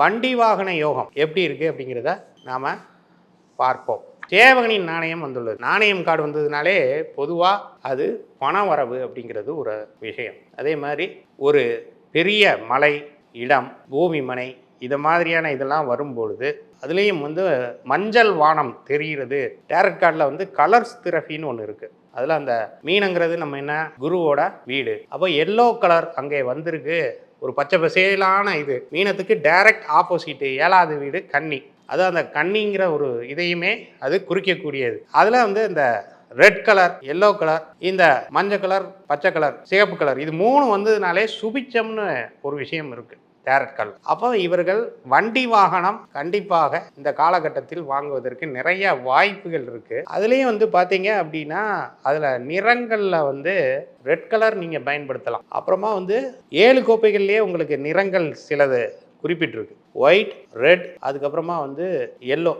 வண்டி வாகன யோகம் எப்படி இருக்குது அப்படிங்கிறத நாம் பார்ப்போம். சேவகனின் நாணயம் வந்துள்ளது. நாணயம் கார்டு வந்ததுனாலே பொதுவாக அது பண வரவு அப்படிங்கிறது ஒரு விஷயம். அதே மாதிரி ஒரு பெரிய மலை இடம் பூமி மனை இது மாதிரியான இதெல்லாம் வரும்பொழுது அதுலேயும் வந்து மஞ்சள் வானம் தெரிகிறது. டேரட் கார்டில் வந்து கலர்ஸ் திரஃபின்னு ஒன்று இருக்குது அதில் அந்த மீனுங்கிறது நம்ம என்ன? குருவோட வீடு. அப்போ எல்லோ கலர் அங்கே வந்திருக்கு. ஒரு பச்சை பசேலான இது. மீனத்துக்கு டைரக்ட் ஆப்போசிட்டு ஏழாவது வீடு கன்னி. அது அந்த கன்னிங்கிற ஒரு இதையுமே அது குறிக்கக்கூடியது. அதில் வந்து இந்த ரெட் கலர் எல்லோ கலர் இந்த மஞ்சள் கலர் பச்சை கலர் சிகப்பு கலர் இது மூணு வந்ததுனாலே சுபிச்சம்னு ஒரு விஷயம் இருக்குது கேரட்கல் அப்போ இவர்கள் வண்டி வாகனம் கண்டிப்பாக இந்த காலகட்டத்தில் வாங்குவதற்கு நிறைய வாய்ப்புகள் இருக்குது அதுலேயும் வந்து பார்த்தீங்க அப்படின்னா அதில் நிறங்களில் வந்து ரெட் கலர் நீங்கள் பயன்படுத்தலாம். அப்புறமா வந்து ஏழு கோப்பைகள்லேயே உங்களுக்கு நிறங்கள் சிலது குறிப்பிட்டிருக்கு. ஒயிட் ரெட் அதுக்கப்புறமா வந்து எல்லோ.